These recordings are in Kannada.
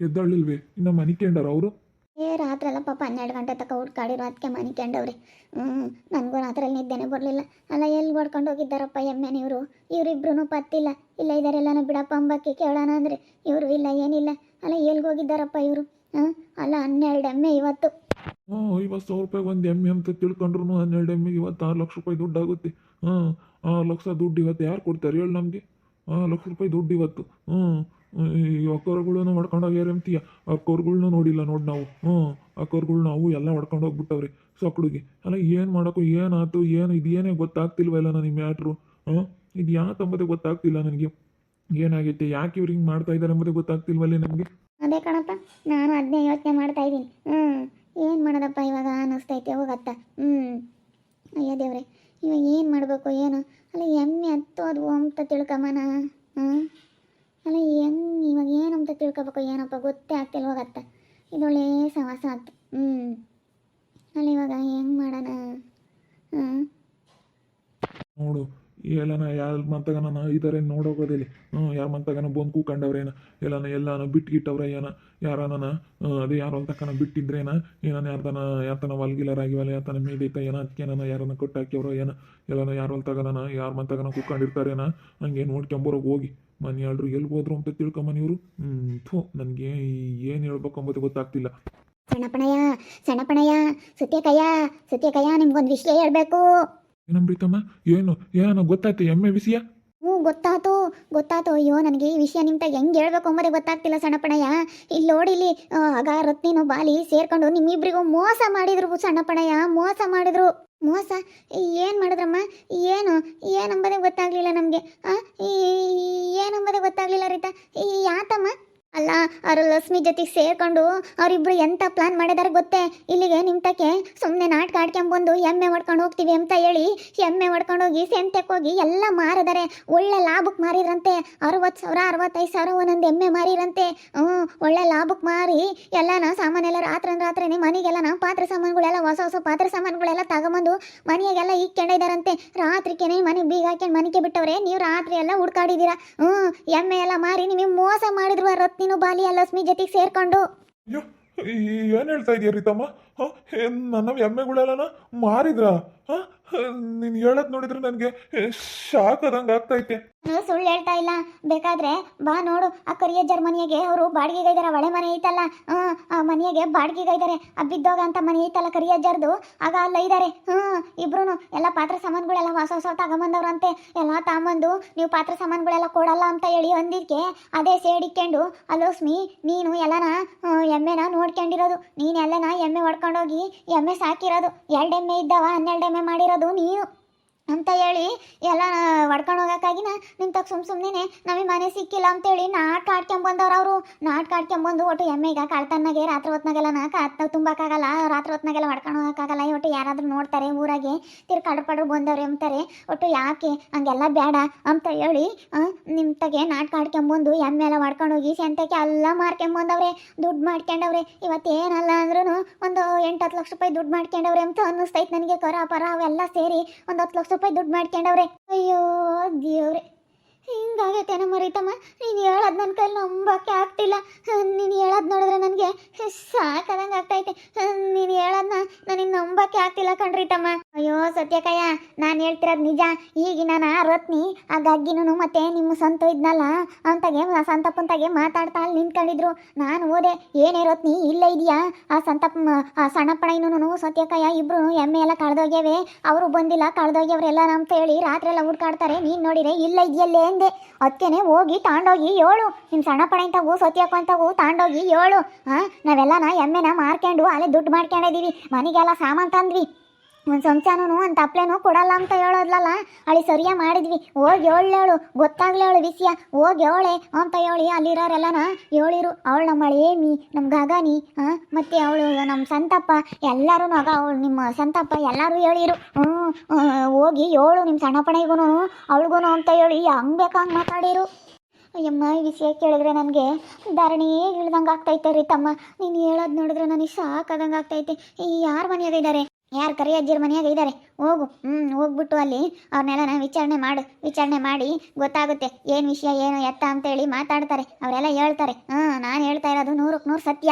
ಎದ್ದಳ್ಳಿಲ್ವೇ ಇನ್ನು ಮನಿಕೇಂಡಾರ ಅವರು? ಏ ರಾತ್ರಲ್ಲ ಪಾಪ ಹನ್ನೆರಡು ಗಂಟೆ ತಕ ಹುಡ್ಕಾಡಿರೋ ಅದಕ್ಕೆ ಮನೆ ಕಂಡವ್ರಿ ಹ್ಞೂ ನನಗೂ ರಾತ್ರಲ್ಲಿ ನಿದ್ದೆನೆ ಬರಲಿಲ್ಲ. ಅಲ್ಲ ಎಲ್ಲಿ ಹೊಡ್ಕೊಂಡು ಹೋಗಿದ್ದಾರಪ್ಪ ಎಮ್ಮೆನ ಇವರು? ಇವರಿಬ್ರು ಪತ್ತಿಲ್ಲ. ಇಲ್ಲ ಇದಾರೆಲ್ಲನೂ ಬಿಡಪ್ಪ ಅಂಬಕ್ಕೆ ಕೇಳೋಣ ಅಂದರೆ. ಇವರು ಇಲ್ಲ ಏನಿಲ್ಲ. ಅಲ್ಲ ಎಲ್ಲಿಗೆ ಹೋಗಿದ್ದಾರಪ್ಪ ಇವರು? ಹಾಂ? ಅಲ್ಲ ಹನ್ನೆರಡು ಎಮ್ಮೆ ಇವತ್ತು. ಹಾಂ ಐವತ್ತು ಸಾವಿರ ರೂಪಾಯಿ ಒಂದು ಎಮ್ಮೆ ಅಂತ ತಿಳ್ಕೊಂಡ್ರು ಹನ್ನೆರಡು ಎಮ್ಮೆ ಇವತ್ತು ಆರು ಲಕ್ಷ ರೂಪಾಯಿ ದುಡ್ಡು ಆಗುತ್ತೆ ಹಾಂ ಆರು ಲಕ್ಷ ದುಡ್ಡು ಇವತ್ತು ಯಾರು ಕೊಡ್ತಾರೆ ಹೇಳಿ ನಮಗೆ? ಆರು ಲಕ್ಷ ರೂಪಾಯಿ ದುಡ್ಡು ಇವತ್ತು. ಹ್ಞೂ ಈ ಅಕ್ಕೋರ್ಗಳನ್ನು ಹೊಡ್ಕೊಂಡು ಹೋಗ್ಯಾರ ಅಂತೀಯ ಅಕ್ಕರ್ಗಳ್ನ ನೋಡಿಲ್ಲ ನೋಡಿ ನಾವು. ಹ್ಞೂ ಅಕ್ಕರ್ಗಳು ನಾವು ಎಲ್ಲ ಹೊಡ್ಕೊಂಡು ಹೋಗ್ಬಿಟ್ಟವ್ರಿ. ಸೊಕ್ಕಡಿಗೆ ಅಲ್ಲ, ಏನು ಮಾಡೋಕ್ಕೂ ಏನಾಯ್ತು? ಏನು, ಇದು ಏನೇ ಗೊತ್ತಾಗ್ತಿಲ್ವಲ್ಲ ನನಗೆ ಮ್ಯಾಟ್ರು? ಹ್ಞೂ, ಇದು ಯಾಕೆ ಗೊತ್ತಾಗ್ತಿಲ್ಲ ನನಗೆ. ಏನಾಗೈತೆ? ಯಾಕೆ ಇವ್ರು ಹಿಂಗೆ ಮಾಡ್ತಾ ಇದ್ದಾರೆ ಎಂಬುದೇ ಗೊತ್ತಾಗ್ತಿಲ್ವಲ್ಲೇ ನನಗೆ? ಅದೇ ಕಣಪ್ಪ, ನಾನು ಅದನ್ನೇ ಯೋಚನೆ ಮಾಡ್ತಾ ಇದ್ದೀನಿ. ಹ್ಞೂ, ಏನು ಮಾಡೋದಪ್ಪ ಇವಾಗ ಅನ್ನಿಸ್ತೈತೆ ಹೋಗತ್ತ? ಹ್ಞೂ. ಅಯ್ಯೋ ದೇವ್ರೆ ಇವಾಗ ಏನು ಮಾಡಬೇಕು, ಏನು? ಅಲ್ಲ, ಎಮ್ಮೆ ಅದು ಅಂತ ತಿಳ್ಕಮ್ಮನ ಹ್ಞೂ ಅಲ್ಲ ಹೆಂಗೆ ಇವಾಗ ಏನು ಅಂತ ತಿಳ್ಕೊಬೇಕು, ಏನಪ್ಪ ಗೊತ್ತೇ ಆಗ್ತಿಲ್ಲ ಹೋಗತ್ತ. ಇದೊಳ್ಳೆ ಸವಾಸ ಆಯ್ತು ಹ್ಞೂ ಅಲ್ಲಿ ಇವಾಗ ಹೆಂಗೆ ಮಾಡೋಣ? ಹ್ಞೂ ನೋಡು ಎಲ್ಲನ ಯಾರ ಮಂತಗನ ಇದಾರೆ ನೋಡೋಗೋದಿಲ್ಲ. ಹ್ಞೂ ಯಾರ ಮಂತಗನ ಬಂದು ಕೂಕಂಡವ್ರೇನ ಎಲ್ಲನ ಎಲ್ಲನ ಬಿಟ್ಗಿಟ್ಟವ್ರ ಏನ ಯಾರನ ಅದೇ ಯಾರೋ ತಕ್ಕನ ಬಿಟ್ಟಿದ್ರೇನ? ಏನನ ಯಾರ್ದನ ಯಾತನ ವಲ್ಗಿಲರಾಗಿವಲ್ಲ ಯಾತನ ಮೇದೈತ ಏನ ಅದಕ್ಕೇನ ಯಾರನ್ನ ಕೊಟ್ಟು ಹಾಕ್ಯವ್ರೋ ಏನ ಎಲ್ಲನ ಯಾರ ತಗನ ಯಾರ ಮಂತಗನ ಕೂಕೊಂಡಿರ್ತಾರೇನ ಹಂಗೆ ನೋಡ್ಕೊಂಬರೋಗಿ ಹೋಗಿ. ಮನೆ ಎಲ್ರು ಎಲ್ಲಿ ಹೋದ್ರು ಅಂತ ತಿಳ್ಕೊಂಬನಿ ಇವರು? ಹ್ಞೂ ಥೂ, ನನಗೆ ಏನು ಹೇಳ್ಬೇಕು ಗೊತ್ತಾಗ್ತಿಲ್ಲ. ಸಣ್ಣಪ್ಪಣಯ್ಯ ಸಣ್ಣಪ್ಪಣಯ್ಯ ಸತ್ಯಕಯ್ಯ, ಸುತ್ಯಕಯ್ಯ, ನಿಮ್ಗೊಂದು ವಿಷಯ ಹೇಳಬೇಕು. ಏನಂಬ್ರಿತಮ್ಮ ಏನು ಏನೋ ಗೊತ್ತಾಯ್ತು? ಎಮ್ಮೆ ವಿಷಯ? ಹ್ಞೂ ಗೊತ್ತಾತು ಗೊತ್ತಾತು ಅಯ್ಯೋ, ನನಗೆ ಈ ವಿಷಯ ನಿಮ್ತ ಹೆಂಗೆ ಹೇಳ್ಬೇಕು ಅಂಬೋದೇ ಗೊತ್ತಾಗ್ತಿಲ್ಲ ಸಣ್ಣಪ್ಪಣಯ್ಯ. ಇಲ್ಲಿ ನೋಡಿ ಇಲ್ಲಿ ಆಗ ರತ್ನಿನು ಬಾಲಿ ಸೇರ್ಕೊಂಡು ನಿಮ್ಮಿಬ್ರಿಗೂ ಮೋಸ ಮಾಡಿದ್ರು ಸಣ್ಣಪ್ಪಣಯ್ಯ. ಮೋಸ ಮಾಡಿದ್ರು. ಮೋಸ? ಏನು ಮಾಡಿದ್ರಮ್ಮ? ಏನು? ಏನಂಬದೇ ಗೊತ್ತಾಗ್ಲಿಲ್ಲ ನಮಗೆ ಏನಂಬದೇ ಗೊತ್ತಾಗ್ಲಿಲ್ಲ ರೀತಾ ಈ ಯಾತಮ್ಮ ಅಲ್ಲ ಅವರು ಲಕ್ಷ್ಮಿ ಜೊತೆಗೆ ಸೇರ್ಕೊಂಡು ಅವರಿಬ್ರು ಎಂತ ಪ್ಲಾನ್ ಮಾಡಿದಾರೆ ಗೊತ್ತೇ? ಇಲ್ಲಿಗೆ ನಿಮ್ತಕ್ಕೆ ಸುಮ್ಮನೆ ನಾಟಕ ಆಡ್ಕೊಂಬಂದು ಎಮ್ಮೆ ಹೊಡ್ಕೊಂಡು ಹೋಗ್ತೀವಿ ಅಂತ ಹೇಳಿ ಎಮ್ಮೆ ಹೊಡ್ಕೊಂಡು ಹೋಗಿ ಸೆಂತೆಕ್ ಹೋಗಿ ಎಲ್ಲ ಮಾರಿದಾರೆ. ಒಳ್ಳೆ ಲಾಭಕ್ಕೆ ಮಾರಿದ್ರಂತೆ ಅರವತ್ತು ಸಾವಿರ, ಅರವತ್ತೈದು ಸಾವಿರ ಒಂದೊಂದು ಎಮ್ಮೆ ಮಾರಿರಂತೆ. ಹ್ಞೂ, ಒಳ್ಳೆ ಲಾಭಕ್ಕೆ ಮಾರಿ ಎಲ್ಲನ ಸಾಮಾನೆಲ್ಲ ರಾತ್ರಿ ರಾತ್ರಿನೇ ಮನೆಗೆಲ್ಲ ನಾವು ಪಾತ್ರೆ ಸಾಮಾನುಗಳೆಲ್ಲ, ಹೊಸ ಹೊಸ ಪಾತ್ರೆ ಸಾಮಾನುಗಳೆಲ್ಲ ತಗೊಂಬಂದು ಮನೆಯಾಗೆಲ್ಲ ಇಕ್ಕೊಂಡಿದಾರಂತೆ ರಾತ್ರಿಕೇನೆ ಮನೆಗೆ ಬೀಗ ಹಾಕೊಂಡು ಮನೆಗೆ ಬಿಟ್ಟವ್ರೆ, ನೀವು ರಾತ್ರಿ ಎಲ್ಲ ಹುಡ್ಕಾಡಿದ್ದೀರಾ ಹ್ಞೂ, ಎಮ್ಮೆ ಎಲ್ಲ ಮಾರಿ ನಿಮಗೆ ಮೋಸ ಮಾಡಿದ್ರು ರತ್ನಿನೂ ಬಾಲಿ ಲಕ್ಷ್ಮಿ ಜೊತೆಗೆ ಸೇರ್ಕೊಂಡು. ಅಯ್ಯೋ ಏನು ಹೇಳ್ತಾ ಇದೀಯ ರೀತಮ್ಮ? ನನ್ನ ಎಮ್ಮೆಗಳೆಲ್ಲನ ಮಾರಿದ್ರಾ? ಹಾಂ ನೀನು ಹೇಳೋದು ನೋಡಿದ್ರೆ ನನ್ಗೆ ಶಾಕ್ ಆದಂಗ ಆಗ್ತೈತೆ. ಸುಳ್ಳು ಹೇಳ್ತಾ ಇಲ್ಲ. ಬೇಕಾದ್ರೆ ಬಾ ನೋಡು. ಆ ಕರಿಯ ಮನೆಗೆ ಅವರು ಬಾಡಿಗೆ ಇದಾರೆ ಒಳೆ ಮನೆ ಐತಲ್ಲ? ಹ್ಮ್, ಆ ಮನೆಗೆ ಬಾಡಿಗೆ ಇದ್ದಾರೆ ಆ ಬಿದ್ದೋಗ ಅಂತ ಮನೆ ಐತಲ್ಲ ಕರಿಯಜ್ಜರ್ದು? ಆಗ ಅಲ್ಲ ಇದಾರೆ. ಹ್ಮ್ ಇಬ್ರು ಎಲ್ಲ ಪಾತ್ರ ಸಾಮಾನುಗಳೆಲ್ಲ ಹೊಸ ಹೊಸ ತಗೊಂಬಂದವ್ರಂತೆ. ಎಲ್ಲ ತಗೊಂಬಂದು ನೀವು ಪಾತ್ರ ಸಾಮಾನುಗಳೆಲ್ಲ ಕೊಡಲ್ಲ ಅಂತ ಹೇಳಿ ಅಂದಿದ್ಕೆ ಅದೇ ಸೇಡಿಕೊಂಡು ಅಲೋಸ್ಮಿ ನೀನು ಎಲ್ಲನ ಎಮ್ಮೆನ ನೋಡ್ಕೊಂಡಿರೋದು. ನೀನು ಎಲ್ಲನ ಎಮ್ಮೆ ಹೊಡ್ಕೊಂಡೋಗಿ ಎಮ್ಮೆ ಸಾಕಿರೋದು. ಎರಡು ಎಮ್ಮೆ ಇದ್ದಾವ, ಹನ್ನೆರಡು ಎಮ್ಮೆ ಮಾಡಿರೋದು. ನೀನು ಅಂತ ಹೇಳಿ ಎಲ್ಲ ಹೊಡ್ಕೊಂಡು ಹೋಗೋಕ್ಕಾಗಿನ ನಿಮ್ಮ ತಗ ಸುಮ್ ಸುಮ್ಮನೆ ನಮಗೆ ಮನೆ ಸಿಕ್ಕಿಲ್ಲ ಅಂತೇಳಿ ನಾಟಕ ಆಡ್ಕೊಂಬಂದವ್ರು ಅವರು. ನಾಟಕ ಆಡ್ಕೊಂಬಂದು ಒಟ್ಟು ಎಮ್ಮೆಗ ಕಳ್ತನ್ನಾಗೆ ರಾತ್ರಿ ಹೊತ್ನಾಗೆಲ್ಲ ಹತ್ತ ತುಂಬಕ್ಕಾಗಲ್ಲ ರಾತ್ರಿ ಹೊತ್ನಾಗೆಲ್ಲ ಹೊಡ್ಕೊಂಡು ಹೋಗೋಕ್ಕಾಗಲ್ಲ. ಒಟ್ಟು ಯಾರಾದರೂ ನೋಡ್ತಾರೆ ಊರಾಗೆ ತಿರು ಪಡ್ರು ಬಂದವ್ರು ಎಂಬತ್ತಾರೆ ಒಟ್ಟು ಯಾಕೆ? ಹಂಗೆಲ್ಲ ಬೇಡ ಅಂತ ಹೇಳಿ ನಿಮ್ಮ ತಗೆ ನಾಟಕ ಕಾಡ್ಕೊಂಬಂದು ಎಮ್ಮೆ ಎಲ್ಲ ಹೊಡ್ಕೊಂಡು ಹೋಗಿ ಸೆಂತಕ್ಕೆ ಎಲ್ಲ ಮಾರ್ಕೊಂಬಂದವ್ರೆ, ದುಡ್ಡು ಮಾಡ್ಕೊಂಡವ್ರೆ. ಇವತ್ತೇನಲ್ಲ ಅಂದ್ರೂ ಒಂದು ಎಂಟು ಹತ್ತು ಲಕ್ಷ ರೂಪಾಯಿ ದುಡ್ಡು ಮಾಡ್ಕೊಂಡವ್ರೆ ಅಂತ ಅನ್ನಿಸ್ತೈತೆ ನನಗೆ. ಕರ, ಪರ, ಅವೆಲ್ಲ ಸೇರಿ ಒಂದು ಹತ್ತು ಲಕ್ಷ ರೂಪಾಯಿ ದುಡ್ಡು ಮಾಡ್ಕೊಂಡವ್ರೆ. ಅಯ್ಯೋ, ದೇವ್ರೆ. ಹಿಂಗಾಗೈತೆ ನಮ್ಮ ರೀತಮ್ಮ ನೀನು ಹೇಳೋದ್ ನನ್ನ ಕೈಲಿ ನಂಬಕ್ಕೆ ಆಗ್ತಿಲ್ಲ. ನೀನು ಹೇಳೋದ್ ನೋಡಿದ್ರೆ ನನಗೆ ಸಾಕದಂಗೆ ಆಗ್ತೈತೆ. ನೀನು ಹೇಳೋದನ್ನ ನನಗೆ ನಂಬಕ್ಕೆ ಆಗ್ತಿಲ್ಲ ಕಣ್ರೀತಮ್ಮ ಅಯ್ಯೋ ಸತ್ಯಕಯ್ಯ ನಾನು ಹೇಳ್ತಿರೋದು ನಿಜ. ಈಗಿನ ರತ್ನಿ ಆ ಗಗ್ಗಿನೂ ಮತ್ತೆ ನಿಮ್ಮ ಸಂತು ಇದ್ನಲ್ಲ, ಅಂತಾಗೆ ಸಂತಪ್ಪಂತಾಗೆ ಮಾತಾಡ್ತಾ ಅಲ್ಲಿ ನಿಂತ್ಕೊಂಡಿದ್ರು. ನಾನು ಓದೆ ಏನೇ ರತ್ನಿ, ಇಲ್ಲೇ ಇದೆಯಾ ಆ ಸಂತಪ್ಪ ಆ ಇನ್ನೂ ಸತ್ಯಕಯ್ಯ ಇಬ್ರು ಎಮ್ಮೆ ಎಲ್ಲ ಕಳೆದೋಗ್ಯವೆ. ಅವರು ಬಂದಿಲ್ಲ, ಕಳೆದೋಗ್ಯವರೆಲ್ಲ ಅಂತ ಹೇಳಿ ರಾತ್ರಿ ಎಲ್ಲ ಹುಡ್ಕಾಡ್ತಾರೆ. ನೀನು ನೋಡಿರೆ ಇಲ್ಲ ಇದೆಯಲ್ಲೇ ಎಂದೆ ಅದಕ್ಕೇನೆ ಹೋಗಿ ತಾಂಡೋಗಿ ಏಳು. ನಿಮ್ಮ ಸಣ್ಣಪ್ಪಣ ಇಂತವು ಸತ್ಯಕ್ಕ ಅಂತವು ತಾಂಡೋಗಿ ಏಳು. ಹಾಂ ನಾವೆಲ್ಲನ ಎಮ್ಮೆನ ಮಾರ್ಕೊಂಡು ಅಲ್ಲೇ ದುಡ್ಡು ಮಾಡ್ಕೊಂಡಿದ್ದೀವಿ ಮನೆಗೆಲ್ಲ ಸಾಮಾನು ತಂದ್ವಿ. ಸಂಚಾನೂ ಅಂತ ತಪ್ಪಲೇನು ಕೊಡಲ್ಲ ಅಂತ ಹೇಳೋದ್ಲಲ್ಲ? ಅಳಿ ಸರಿಯಾ ಮಾಡಿದ್ವಿ. ಹೋಗಿ ಗೊತ್ತಾಗ್ಲಿ ಅವಳು ವಿಷಯ. ಹೋಗಿ ಹೇಳೆ ಅಂತ ಹೇಳಿ ಅಲ್ಲಿರೋರೆಲ್ಲನ ಹೇಳಿರು. ಅವಳು ನಮ್ಮ ಏಮಿ ನಮ್ಮ ಗಗಾನಿ ಹಾಂ ಮತ್ತು ಅವಳು ನಮ್ಮ ಸಂತಪ್ಪ. ಎಲ್ಲರೂ ಆಗ ಅವಳು ನಿಮ್ಮ ಸಂತಪ್ಪ ಎಲ್ಲರೂ ಹೇಳಿರು. ಹ್ಞೂ ಹೋಗಿ ಹೇಳು ನಿಮ್ಮ ಸಣ್ಣಪ್ಪಣಿಗೂ ಅವಳಿಗೂ ಅಂತ ಹೇಳಿ ಹಂಗೆ ಹಂಗ್ ಮಾತಾಡಿರು. ಅಯ್ಯಮ್ಮ, ಈ ವಿಷಯ ಕೇಳಿದ್ರೆ ನನಗೆ ಧರಣಿ ಇಳ್ದಂಗೆ ಆಗ್ತೈತೆ ರೀ ತಮ್ಮ. ನೀನು ಹೇಳೋದು ನೋಡಿದ್ರೆ ನನಗೆ ಸಾಕಾದಂಗೆ ಆಗ್ತೈತೆ ಈ ಯಾರ ಮನೆಯಾಗ ಇದ್ದಾರೆ ಯಾರು ಕರಿಯಜ್ಜಿರ ಮನೆಯಾಗ ಇದ್ದಾರೆ ಹೋಗು. ಹ್ಞೂ ಹೋಗ್ಬಿಟ್ಟು ಅಲ್ಲಿ ಅವ್ರನ್ನೆಲ್ಲ ವಿಚಾರಣೆ ಮಾಡು. ವಿಚಾರಣೆ ಮಾಡಿ ಗೊತ್ತಾಗುತ್ತೆ ಏನು ವಿಷಯ, ಏನು ಎತ್ತ ಅಂತೇಳಿ ಮಾತಾಡ್ತಾರೆ. ಅವರೆಲ್ಲ ಹೇಳ್ತಾರೆ. ಹಾಂ, ನಾನು ಹೇಳ್ತಾ ಇರೋದು ನೂರಕ್ಕೆ ನೂರು ಸತ್ಯ.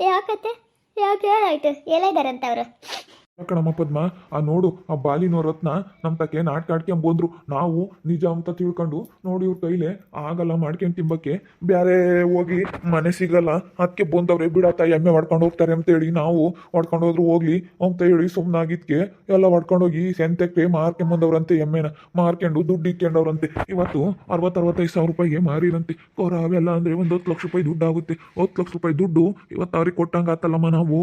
ಯಾಕತ್ತೆ? ಯಾಕೆ ಹೇಳಾಯ್ತು ಎಲ್ಲ ಅಂತ ಅವರು? ಕಣಮ್ಮ ಪದ್ಮ, ಆ ನೋಡು, ಆ ಬಾಲಿನೋ ರತ್ನ ನಮ್ಮ ತಕ್ಕೆ ನಾಟಕ ಆಡ್ಕೊಂಬಂದ್ರು ನಾವು ನಿಜ ಅಂತ ತಿಳ್ಕೊಂಡು ನೋಡಿ ಇವ್ರ ಕೈಲೆ ಆಗಲ್ಲ ಮಾಡ್ಕೊಂಡ್ ತಿಂಬಕ್ಕೆ. ಬ್ಯಾರೆ ಹೋಗಿ ಮನೆ ಸಿಗಲ್ಲ. ಅದಕ್ಕೆ ಬಂದವ್ರೆ ಬಿಡತ್ತ ಎಮ್ಮೆ ಹೊಡ್ಕೊಂಡು ಹೋಗ್ತಾರೆ ಅಂತೇಳಿ ನಾವು ಹೊಡ್ಕೊಂಡು ಹೋದ್ರು ಹೋಗ್ಲಿ ಅಂತ ಹೇಳಿ ಸುಮ್ಮನಾಗಿದ್ಕೆ ಎಲ್ಲ ಹೊಡ್ಕೊಂಡೋಗಿ ಸೆಂತೆಕ್ಕೆ ಮಾರ್ಕೊಂಬಂದವ್ರಂತೆ ಎಮ್ಮೆನ ಮಾರ್ಕೊಂಡು ದುಡ್ಡು ಇಕ್ಕೊಂಡವ್ರಂತೆ ಇವತ್ತು ಅರವತ್ತು ಅರವತ್ತೈದು ಸಾವಿರ ರೂಪಾಯಿಗೆ ಮಾರಿರಂತೆ. ಕೊರ ಅವೆಲ್ಲ ಅಂದ್ರೆ ಒಂದು ಹತ್ತು ಲಕ್ಷ ರೂಪಾಯಿ ದುಡ್ಡು ಆಗುತ್ತೆ. ಹತ್ತು ಲಕ್ಷ ರೂಪಾಯಿ ದುಡ್ಡು ಇವತ್ತು ಅವ್ರಿಗೆ ಕೊಟ್ಟಂಗಾತಲ್ಲಮ್ಮ ನಾವು?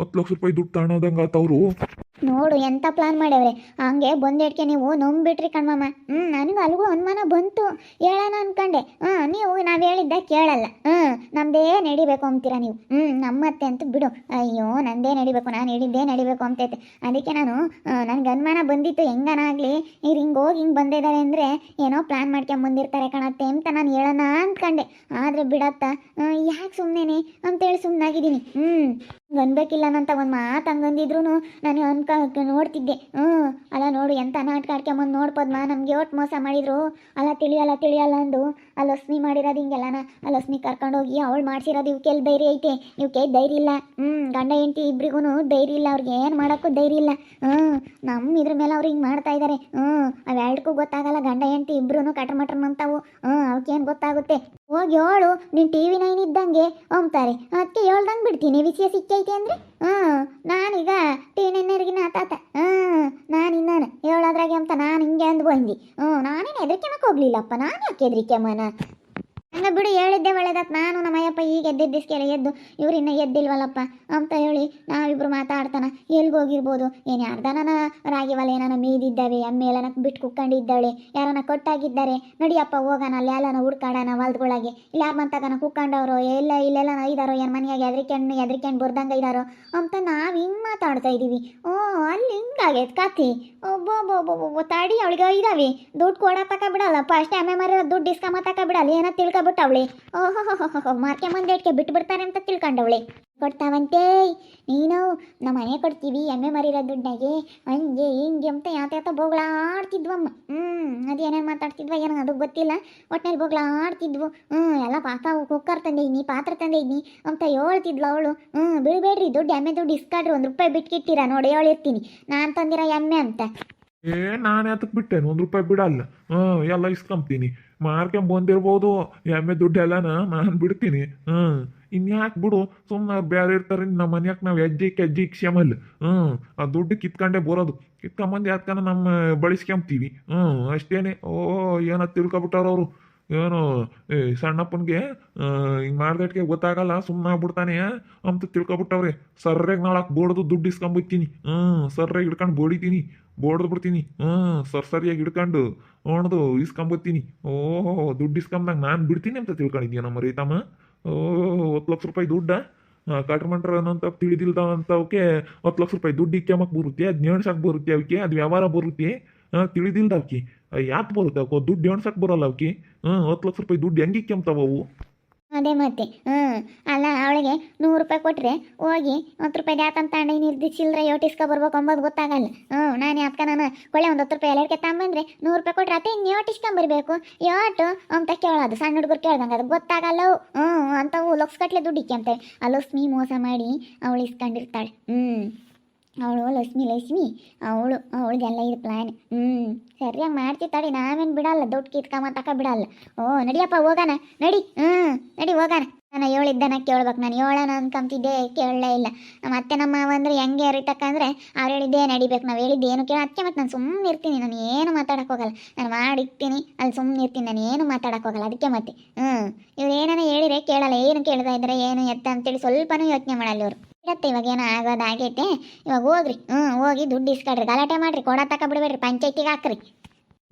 ಹತ್ತು ಲಕ್ಷ ರೂಪಾಯಿ ದುಡ್ಡು ತಗೊಳೋದಂಗೆ ಆತವ್ರು ನೋಡು, ಎಂತ ಪ್ಲಾನ್ ಮಾಡ್ಯವ್ರೆ. ಹಂಗೆ ಬಂದೇಟ್ಕೆ ನೀವು ನಂಬಿಟ್ರಿ ಕಣ್ಮಮ್ಮ. ಹ್ಮ್, ನನಗೂ ಅಲ್ಗೂ ಅನುಮಾನ ಬಂತು. ಹೇಳೋಣ ಅನ್ಕಂಡೆ. ಹಾಂ, ನೀವು, ನಾವು ಹೇಳಿದ್ದ ಕೇಳಲ್ಲ. ಹ್ಮ್ ನಮ್ಮದೇ ನಡಿಬೇಕು ಅಂತೀರ ನೀವು. ಹ್ಮ್, ನಮ್ಮತ್ತೆ ಅಂತ ಬಿಡು. ಅಯ್ಯೋ, ನಂದೇ ನಡಿಬೇಕು, ನಾನು ಹೇಳಿದ್ದೇ ನಡಿಬೇಕು ಅಂತೈತೆ. ಅದಕ್ಕೆ ನಾನು ನನಗೆ ಅನುಮಾನ ಬಂದಿತ್ತು. ಹೆಂಗನಾಗ್ಲಿ ಇವ್ರು ಹಿಂಗೆ ಹೋಗಿ ಹಿಂಗೆ ಬಂದಿದ್ದಾರೆ ಅಂದರೆ ಏನೋ ಪ್ಲಾನ್ ಮಾಡ್ಕೊಂಡ್ ಬಂದಿರ್ತಾರೆ ಕಣತ್ತೆ ಅಂತ ನಾನು ಹೇಳೋಣ ಅನ್ಕಂಡೆ. ಆದ್ರೆ ಬಿಡತ್ತ ಯಾಕೆ ಸುಮ್ಮನೆ ಅಂತೇಳಿ ಸುಮ್ಮನಾಗಿದ್ದೀನಿ ಹ್ಞೂ ಅನ್ಬೇಕಿಲ್ಲ ಅಂತ ಒಂದು ಮಾತು ಹಂಗಂದಿದ್ರು ನಾನು ಅನ್ಕ ನೋಡ್ತಿದ್ದೆ. ಹ್ಞೂ ಅಲ್ಲ ನೋಡು ಎಂತ ನಾಟಕ ಆಡ್ಕೊಂಬಂದು ನೋಡ್ಬೋದ್ಮ ನಮ್ಗೆ ಒಟ್ಟು ಮೋಸ ಮಾಡಿದ್ರು. ಅಲ್ಲ ತಿಳಿಯಲ್ಲ ತಿಳಿಯಲ್ಲ ಅಂದು. ಆ ಲಕ್ಷ್ಮಿ ಮಾಡಿರೋದು ಹಿಂಗೆಲ್ಲನ? ಆ ಲಕ್ಷ್ಮಿ ಕರ್ಕೊಂಡೋಗಿ ಅವಳು ಮಾಡ್ಸಿರೋದು ಇವಕ್ಕೆಲ್ಲಿ ಧೈರ್ಯ ಐತೆ? ಇವಕ್ಕೆ ಧೈರ್ಯ ಇಲ್ಲ. ಹ್ಞೂ ಗಂಡ, ಹೆಂಡತಿ ಇಬ್ರಿಗೂ ಧೈರ್ಯ ಇಲ್ಲ. ಅವ್ರಿಗೆ ಏನು ಮಾಡೋಕ್ಕೂ ಧೈರ್ಯ ಇಲ್ಲ. ಹ್ಞೂ ನಮ್ಮ ಇದ್ರ ಮೇಲೆ ಅವ್ರು ಹಿಂಗೆ ಮಾಡ್ತಾ ಇದ್ದಾರೆ ಹ್ಞೂ ಅವೆರಡಕ್ಕೂ ಗೊತ್ತಾಗಲ್ಲ ಗಂಡ, ಹೆಂಡತಿ ಇಬ್ರು ಕಟ್ರ ಮಟ್ರನ್ ಅಂತಾವು ಹ್ಞೂ ಅವಕ್ಕೇನು ಗೊತ್ತಾಗುತ್ತೆ? ಹೋಗಿ ಹೇಳು ನೀನು ಟಿ ವಿ ನೈನ್ ಇದ್ದಂಗೆ ಹೋಗ್ತಾರೆ ಅದಕ್ಕೆ ಹೇಳ್ದಂಗೆ ಬಿಡ್ತೀನಿ. ವಿಷಯ ಸಿಕ್ಕೈತೆ ಅಂದ್ರೆ? ಹ್ಞೂ ನಾನೀಗ ಟೀನೆನ್ನರಿಗಿನ ಹ್ಞೂ ನಾನು ಇನ್ನೇನು ಹೇಳೋದ್ರಾಗೆ ಅಂತ ನಾನು ಹಿಂಗೆ ಅಂದು ಹ್ಮ್ ಹ್ಞೂ ನಾನೇನು ಹೆದರಿಕೆಮಕ್ಕೆ ಹೋಗ್ಲಿಲ್ಲಪ್ಪ. ನಾನು ಯಾಕೆ ಹೆದರಿಕೆಮ್ಮನ ಹಂಗ ಬಿಡು, ಹೇಳಿದ್ದೆ ಒಳ್ಳೇದತ್. ನಾನು ನಮ್ಮ ಅಯ್ಯಪ್ಪ ಈಗ ಎದ್ದಿದ್ದಿಸ್ಕೆಲ್ಲ ಎದ್ದು ಇವ್ರು ಎದ್ದಿಲ್ವಲ್ಲಪ್ಪ ಅಂತ ಹೇಳಿ ನಾವಿಬ್ರು ಮಾತಾಡ್ತಾನ. ಎಲ್ಗೆ ಹೋಗಿರ್ಬೋದು? ಏನು ಯಾರ್ದನ ರಾಗಿ ಏನಾನ ಮೀದಿದ್ದಾವೆ, ಎಮ್ಮೆ ಎಲ್ಲನ ಬಿಟ್ಟು ಕುಕ್ಕೊಂಡಿದ್ದಾಳೆ ಯಾರನ್ನ ಕೊಟ್ಟಾಗಿದ್ದಾರೆ. ನಡಿಯಪ್ಪ ಹೋಗೋಣ, ಅಲ್ಲಿ ಎಲ್ಲನ ಹುಡ್ಕಾಡೋಣ ಹೊಲ್ದೊಳಗೆ ಇಲ್ಲ ಯಾರು ಮಂತಾಗನ ಕುಕ್ಕೊಂಡವ್ರು, ಎಲ್ಲ ಇಲ್ಲೆಲ್ಲ ಇದಾರೋ, ಏನು ಮನೆಯಾಗೆ ಎದ್ರಿಕೆಣ್ಣು ಎದ್ರಿಕೆಣ್ಣು ಬರ್ದಂಗ ಇದಾರೋ ಅಂತ ನಾವು ಹಿಂಗೆ ಮಾತಾಡ್ತಾ ಇದ್ದೀವಿ ಓ, ಅಲ್ಲಿ ಹಿಂಗಾಗೈತೆ ಕತಿ ಒಬ್ಬೊಬ್ಬೊಬ್ಬೊಬ್ಬೊ, ತಾಡಿ ಅವಳಿಗೆ ಇದಾವೆ. ದುಡ್ಡು ಕೊಡ ಬಿಡಲ್ಲಪ್ಪ, ಅಷ್ಟೇ ಅಮ್ಮ ಮರ ದುಡ್ಡು ಇಸ್ಕೊಂಬ ಬಿಡಲ್ಲ, ಏನೋ ತಿಳ್ಕೊಬಿಟ್ಟವಳೆ ಓಹೋ ಮಾರ್ಕೆ ಮಂದೇಟ್ಗೆ ಬಿಟ್ಟು ಬಿಡ್ತಾರೆ ಅಂತ ತಿಳ್ಕೊಂಡವಳೆ. ಕೊಡ್ತಾವಂತೆ, ನೀನು ನಮ್ಮ ಮನೆ ಕೊಡ್ತೀವಿ, ಎಮ್ಮೆ ಮರಿರೋ ದುಡ್ಡಾಗೆ. ಹಂಗೆ ಹಿಂಗೆ ಅಂತ ಯಾತ ಯಾತ ಬೋಗಳಾಡ್ತಿದ್ವಮ್ಮ ಹ್ಞೂ ಅದು ಏನೇನು ಮಾತಾಡ್ತಿದ್ವ ಏನೋ ಅದು ಗೊತ್ತಿಲ್ಲ. ಒಟ್ನಲ್ಲಿ ಬೋಗಳಾಡ್ತಿದ್ವು ಹ್ಞೂ ಎಲ್ಲ ಪಾಕ ಕುಕ್ಕರ್ ತಂದೆ ಇದ್ನಿ ಪಾತ್ರೆ ತಂದೆ ಇದ್ನಿ ಅಂತ ಹೇಳ್ತಿದ್ಲು ಅವಳು. ಹ್ಞೂ ಬಿಡಬೇಡ್ರಿ, ದುಡ್ಡು, ಎಮ್ಮೆ ದುಡ್ಡು ಇಸ್ಕಾಡ್ರಿ ಒಂದು ರೂಪಾಯಿ ಬಿಟ್ಕಿಟ್ಟಿರ, ನೋಡಿ ಹೇಳಿರ್ತೀನಿ ನಾನು ತಂದಿರೋ ಎಮ್ಮೆ ಅಂತ. ಏ, ನಾನು ಯಾತಕ್ಕೆ ಬಿಟ್ಟೇನು ಒಂದು ರೂಪಾಯಿ ಬಿಡಲ್ಲ. ಹ್ಞೂ ಎಲ್ಲ ಇಸ್ಕೊಂತೀನಿ. ಮಾರ್ಕೊಂಡ್ ಬಂದಿರ್ಬೋದು? ಎಮ್ಮೆ ದುಡ್ಡೆಲ್ಲನ? ನಾನು ಬಿಡ್ತೀನಿ. ಹ್ಮ್. ಇನ್ಯಾಕೆ ಬಿಡು? ಸುಮ್ಮನೆ ಬೇರೆ ಇರ್ತಾರೆ. ನಮ್ಮ ಮನ್ಯಾಗ ನಾವು ಹೆಜ್ಜೆ ಕೆಜ್ಜಿ ಕ್ಷಮಲ್ ಹ್ಮ್. ಆ ದುಡ್ಡು ಕಿತ್ಕೊಂಡೆ ಬರೋದು. ಕಿತ್ಕೊಂಬಂದು ಯಾಕಂದ್ರೆ ನಮ್ಮ ಬಳಸ್ಕೊಂಬ್ತೀವಿ. ಹ್ಮ್. ಅಷ್ಟೇನೆ. ಓ, ಏನೋ ತಿಳ್ಕೊಬಿಟ್ಟಾರ ಅವರು. ಏನು ಸಣ್ಣಪ್ಪನಿಗೆ ಹಿಂಗೆ ಮಾಡ್ದಟ್ಗೆ ಗೊತ್ತಾಗಲ್ಲ. ಸುಮ್ಮನೆ ಆಗ್ಬಿಡ್ತಾನೆ. ಅಂತ ತಿಳ್ಕೊಬಿಟ್ಟವ್ರೆ. ಸರ್ರೆಗೆ ನಾಳಕ್ಕೆ ಬೋಡ್ದು ದುಡ್ಡು ಇಸ್ಕೊಂಬಿಡ್ತೀನಿ ಹ್ಞೂ ಸರ್ರೆಗೆ ಹಿಡ್ಕೊಂಡು ಬೋಡಿತೀನಿ ಬೋಡ್ದು ಬಿಡ್ತೀನಿ ಹಾಂ ಸರ್ ಸರಿಯಾಗಿ ಹಿಡ್ಕೊಂಡು ಒಣದು ಇಸ್ಕೊಂಬತ್ತೀನಿ ಓಹೋ ದುಡ್ಡು ಇಸ್ಕೊಂಬಂಗೆ ನಾನು ಬಿಡ್ತೀನಿ ಅಂತ ತಿಳ್ಕೊಂಡಿದ್ಯಾ ನಮ್ಮ ರೈತಮ್ಮ ಓಹ್ ಹತ್ತು ಲಕ್ಷ ರೂಪಾಯಿ ದುಡ್ಡ ಕಟ್ಮಂಟ್ರ ಅಂತ ತಿಳಿದಿಲ್ದ ಅಂತವಕ್ಕೆ ಹತ್ತು ಲಕ್ಷ ರೂಪಾಯಿ ದುಡ್ಡು ಇಕ್ಕಮಕ್ಕೆ ಬರುತ್ತೆ ಅದು ನೇಣ್ಸಕ್ಕೆ ಬರುತ್ತೆ ಅವಕ್ಕೆ ಅದು ವ್ಯವಹಾರ ಬರುತ್ತೆ ತಿಳಿದಿಲ್ದ ಅವಕ್ಕೆ ಯಾಕೆ ಬರುತ್ತೆ ಅವಕ್ಕೆ ದುಡ್ಡು ಎಣ್ಸಕ್ಕೆ ಬರೋಲ್ಲ ಅವಕ್ಕೆ ಹತ್ತು ಲಕ್ಷ ರೂಪಾಯಿ ದುಡ್ಡು ಹೆಂಗೆ ಅವು ಅದೇ ಮತ್ತೆ ಹ್ಞೂ ಅಲ್ಲ, ಅವಳಿಗೆ ನೂರು ರೂಪಾಯಿ ಕೊಟ್ಟರೆ ಹೋಗಿ ಹತ್ತು ರೂಪಾಯಿ ಯಾತಂತ ಅಂಡಿ ಚಿಲ್ಲರೆ ಯೋಟಿಸ್ಕೊ ಬರ್ಬೇಕು ಅಂಬೋದು ಗೊತ್ತಾಗಲ್ಲ. ಹ್ಞೂ ನಾನು ಯಾಕೆ ನಾನು ಕೊಳ್ಳೆ ಒಂದು ಹತ್ತು ರೂಪಾಯಿ ಎಲ್ಲರಿಗೆ ತಗೊಂಬಂದ್ರೆ ನೂರು ರೂಪಾಯಿ ಕೊಟ್ರೆ ಅತ್ತೆ ಇನ್ನು ಯೋಟಿಸ್ಕೊಂಬರ್ಬೇಕು ಯೋಟು ಅಂತ ಕೇಳೋದು, ಸಣ್ಣ ಹುಡುಗರು ಕೇಳ್ದಂಗೆ ಅದು ಗೊತ್ತಾಗಲ್ಲ ಹ್ಞೂ ಅಂತವು ಲೊಕ್ಸ್ ಕಟ್ಲೆ ದುಡ್ಡಿಕೆ ಅಂತೇಳಿ ಆ ಮೋಸ ಮಾಡಿ ಅವಳು ಇಸ್ಕೊಂಡಿರ್ತಾಳೆ. ಹ್ಞೂ ಅವಳು, ಲಕ್ಷ್ಮಿ ಲಕ್ಷ್ಮಿ, ಅವಳು ಅವಳಿಗೆಲ್ಲ ಇದು ಪ್ಲ್ಯಾನ್ ಹ್ಞೂ ಸರಿಯಾಗಿ ಮಾಡ್ತಿರ್ತಾಳೆ ನಾವೇನು ಬಿಡಲ್ಲ, ದುಡ್ಡು ಕಿತ್ಕೊಂಬ ತಕ ಬಿಡಲ್ಲ. ಓ, ನಡಿಯಪ್ಪ, ಹೋಗೋಣ, ನಡಿ ಹ್ಞೂ ನಡಿ, ಹೋಗೋಣ. ನಾನು ಹೇಳಿದ್ದನ ಕೇಳ್ಬೇಕು, ನಾನು ಹೇಳೋಣ ಅನ್ಕೊಂತಿದ್ದೆ, ಕೇಳಲೇ ಇಲ್ಲ. ಮತ್ತೆ ನಮ್ಮ ಅಂದರೆ ಹೆಂಗೆ ಅರಿತಕ್ಕಂದ್ರೆ ಅವ್ರು ಹೇಳಿದ್ದೇ ನಡಿಬೇಕು, ನಾವು ಹೇಳಿದ್ದು ಏನು ಕೇಳ ಅದಕ್ಕೆ ಮತ್ತೆ ನಾನು ಸುಮ್ಮನೆ ಇರ್ತೀನಿ, ನಾನು ಏನು ಮಾತಾಡಕ್ಕೆ ಹೋಗಲ್ಲ. ನಾನು ಮಾಡಿರ್ತೀನಿ, ಅಲ್ಲಿ ಸುಮ್ಮನೆ ಇರ್ತೀನಿ, ನಾನು ಏನು ಮಾತಾಡಕ್ಕೆ ಹೋಗಲ್ಲ, ಅದಕ್ಕೆ ಮತ್ತೆ. ಹ್ಞೂ ಇವ್ರು ಏನಾನ ಹೇಳಿದ್ರೆ ಕೇಳಲ್ಲ, ಏನು ಕೇಳ್ತಾ ಇದ್ದಾರೆ, ಏನು ಎತ್ತ ಅಂತೇಳಿ ಸ್ವಲ್ಪನೂ ಯೋಚನೆ ಮಾಡಲ್ಲ ಇವರು. ಇರತ್ತೆ, ಇವಾಗ ಏನೋ ಆಗೋದಾಗೈತೆ ಇವಾಗ ಹೋಗ್ರಿ. ಹ್ಞೂ ಹೋಗಿ ದುಡ್ಡು ಇಸ್ಕೊಳ್ರಿ. ಗಲಾಟೆ ಮಾಡ್ರಿ. ಕೊಡ ತಕ ಬಿಡಬೇಡ್ರಿ. ಪಂಚಾಯ್ತಿಗೆ ಹಾಕ್ರಿ.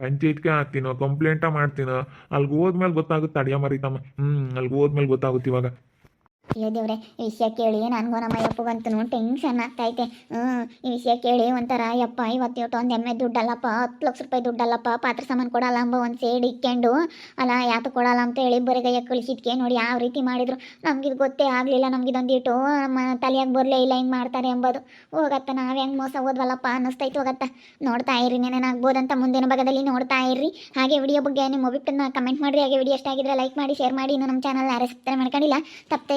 ಪಂಚಾಯತ್ಗೆ ಹಾಕ್ತೀನೋ ಕಂಪ್ಲೇಂಟ ಮಾಡ್ತೀನೋ ಅಲ್ಲಿಗೆ ಹೋದ್ಮೇಲೆ ಗೊತ್ತಾಗುತ್ತೆ ಅಡಿಯ ಮರಿತಮ್ಮ ಹ್ಞೂ ಅಲ್ಲಿಗೆ ಹೋದ್ಮೇಲೆ ಗೊತ್ತಾಗುತ್ತೆ ಇವಾಗ. ಅಯ್ಯೋ ದೇವ್ರೆ, ಈ ವಿಷಯ ಕೇಳಿ ನನಗೂ ನಮ್ಮ ಯಪ್ಪಗಂತೂ ಟೆನ್ಷನ್ ಆಗ್ತೈತೆ. ಹ್ಞೂ ಈ ವಿಷಯ ಕೇಳಿ ಒಂಥರ, ಅಯ್ಯಪ್ಪ, ಇವತ್ತು ಇವತ್ತು ಒಂದು ಎಮ್ಮೆ ದುಡ್ಡಲ್ಲಪ್ಪ, ಹತ್ತು ಲಕ್ಷ ರೂಪಾಯಿ ದುಡ್ಡಲ್ಲಪ್ಪ, ಪಾತ್ರ ಸಾಮಾನು ಕೊಡಲ್ಲ ಅಂಬ ಒಂದು ಸೇಡ್ ಇಕ್ಕೊಂಡು, ಅಲ್ಲ ಯಾತು ಕೊಡಲ್ಲ ಅಂತ ಹೇಳಿ ಬರೆಗಯ್ಯ ಕಳಿಸಿದ್ಕೆ ನೋಡಿ ಯಾವ ರೀತಿ ಮಾಡಿದ್ರು. ನಮ್ಗಿದು ಗೊತ್ತೇ ಆಗಲಿಲ್ಲ ನಮ್ಗಿದೊಂದಿಟ್ಟು ನಮ್ಮ ತಲೆಯಾಗಿ ಬರಲೇ ಇಲ್ಲ ಹಿಂಗೆ ಮಾಡ್ತಾರೆ ಎಂಬುದು ಹೋಗತ್ತ, ನಾವು ಹೆಂಗೆ ಮೋಸ ಹೋದ್ವಲ್ಲಪ್ಪ ಅನ್ನಿಸ್ತೈತೆ ಹೋಗತ್ತ. ನೋಡ್ತಾ ಇರ್ರಿ ಅಂತ ಮುಂದಿನ ಭಾಗದಲ್ಲಿ ನೋಡ್ತಾ ಇರ್ರಿ. ಹಾಗೆ ವಿಡಿಯೋ ಬಗ್ಗೆ ನಿಮ್ಮ ಒಬಿಟ್ಟನ್ನ ಕಮೆಂಟ್ ಮಾಡಿರಿ. ಹಾಗೆ ವಿಡಿಯೋ ಇಷ್ಟ ಆಗಿದ್ರೆ ಲೈಕ್ ಮಾಡಿ ಶೇರ್ ಮಾಡಿ. ಇನ್ನು ನಮ್ಮ ಚಾನಲ್ ಯಾರೇ ಸಬ್ಸ್ಕ್ರೈಬ್ ಮಾಡ್ಕೊಂಡಿಲ್ಲ ತಪ್ಪೇ